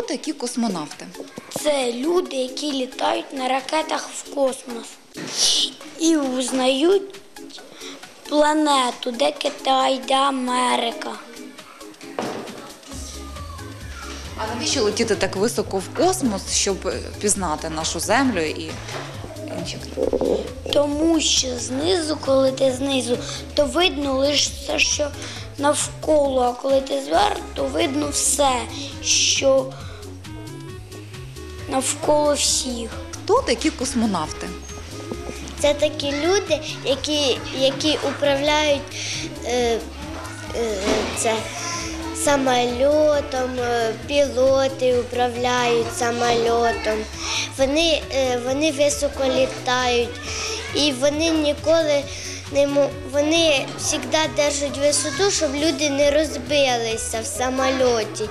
Хто такі космонавти? Це люди, які літають на ракетах в космос і узнають планету, де Китай, де Америка. А навіщо летіти так високо в космос, щоб пізнати нашу землю і інші? Тому що знизу, коли ти знизу, то видно лише все, що навколо, а коли ти зверху, то видно все, що навколо всіх. Хто такі космонавти? Це такі люди, які, які управляють е, е, це, самольотом, е, пілоти управляють самольотом. Вони, е, вони високо літають і вони ніколи вони завжди держать висоту, щоб люди не розбилися в самольоті.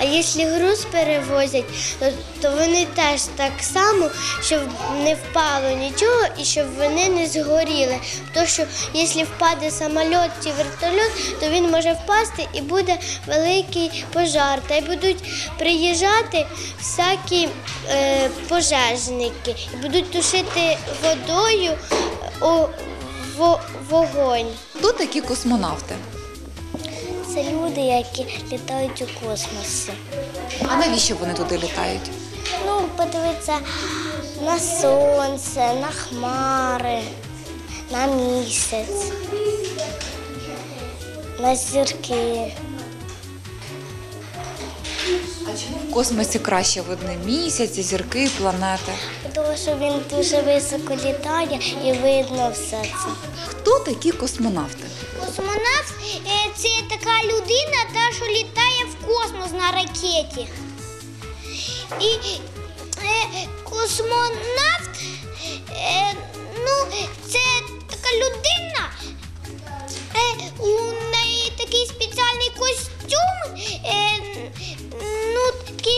А якщо груз перевозять, то, вони теж так само, щоб не впало нічого і щоб вони не згоріли. Тому що якщо впаде самоліт чи вертольот, то він може впасти і буде великий пожар. Та й будуть приїжджати всякі е, пожежники і будуть тушити водою о, во- вогонь. Хто такі космонавти? Це люди, які літають у космосі. А навіщо вони туди літають? Ну, подивитися на сонце, на хмари, на місяць, на зірки. А чому в космосі краще видно місяць, зірки, планети? Тому що він дуже високо літає і видно все це. Хто такі космонавти? Космонавт е, це така людина, та, що літає в космос на ракеті. І е, космонавт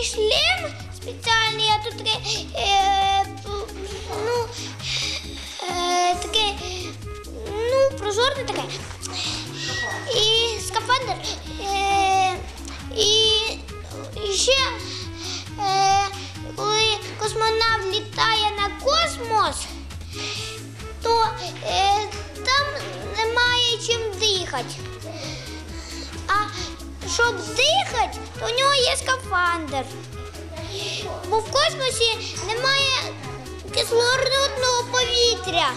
шлем спеціальний, а тут таке, е, ну, е, таке, ну, прозорне таке. І скафандр. Е, і ще, е, коли космонавт літає на космос, то е, там немає чим дихати. Щоб дихати, то у нього є скафандр. Бо в космосі немає кислородного повітря.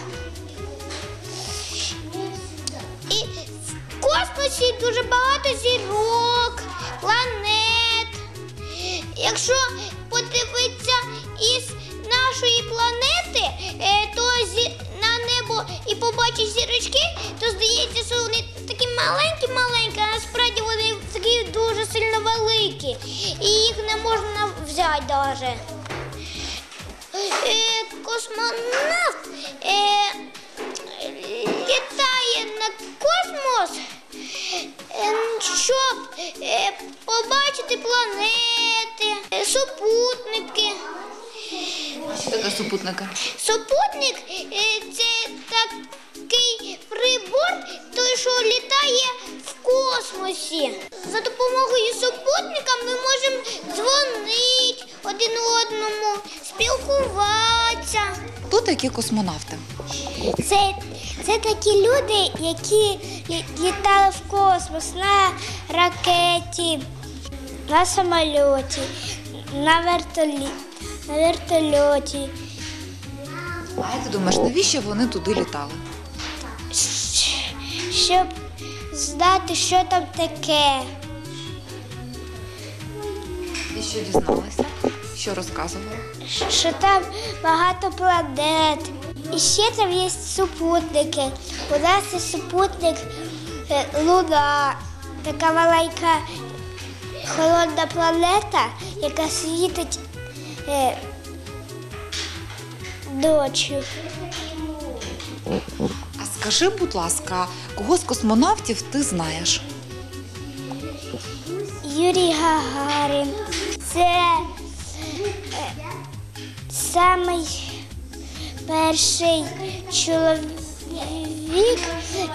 І в космосі дуже багато зірок, планет. Якщо подивитися із нашої планети, е, то на небо і побачиш зірочки, то здається, що вони такі маленькі-маленькі, І їх не можна взяти навіть. Е, космонавт е, літає на космос, е, щоб побачити планети, супутники. Що таке супутники? Супутник це такий прибор, той, що літає в космосі. За допомогою супутника ми можемо дзвонити один одному, спілкуватися. Хто такі космонавти? Це, це такі люди, які літали в космос на ракеті, на самольоті, на, вертолі, на вертольоті. А як ти думаєш, навіщо вони туди літали? Щоб знати, що там таке. І що дізналися? Що розказували? що там багато планет. І ще там є супутники. У нас є супутник е, Луна, така маленька холодна планета, яка світить е, ночі. Скажи, будь ласка, кого з космонавтів ти знаєш? Юрій Гагарін. Це е, самий перший чоловік,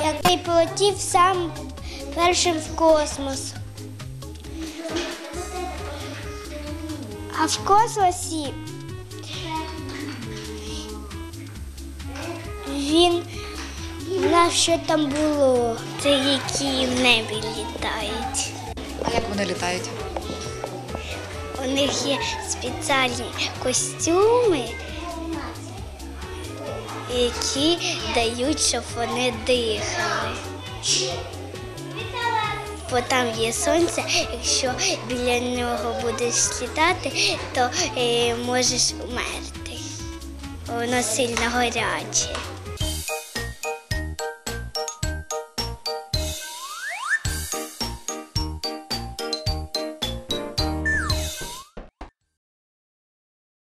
який полетів сам першим в космос. А в космосі він знав, що там було. Це які в небі літають. А як вони літають? У них є спеціальні костюми, які дають, щоб вони дихали. Бо там є сонце, якщо біля нього будеш літати, то е, можеш умерти. Воно сильно гаряче.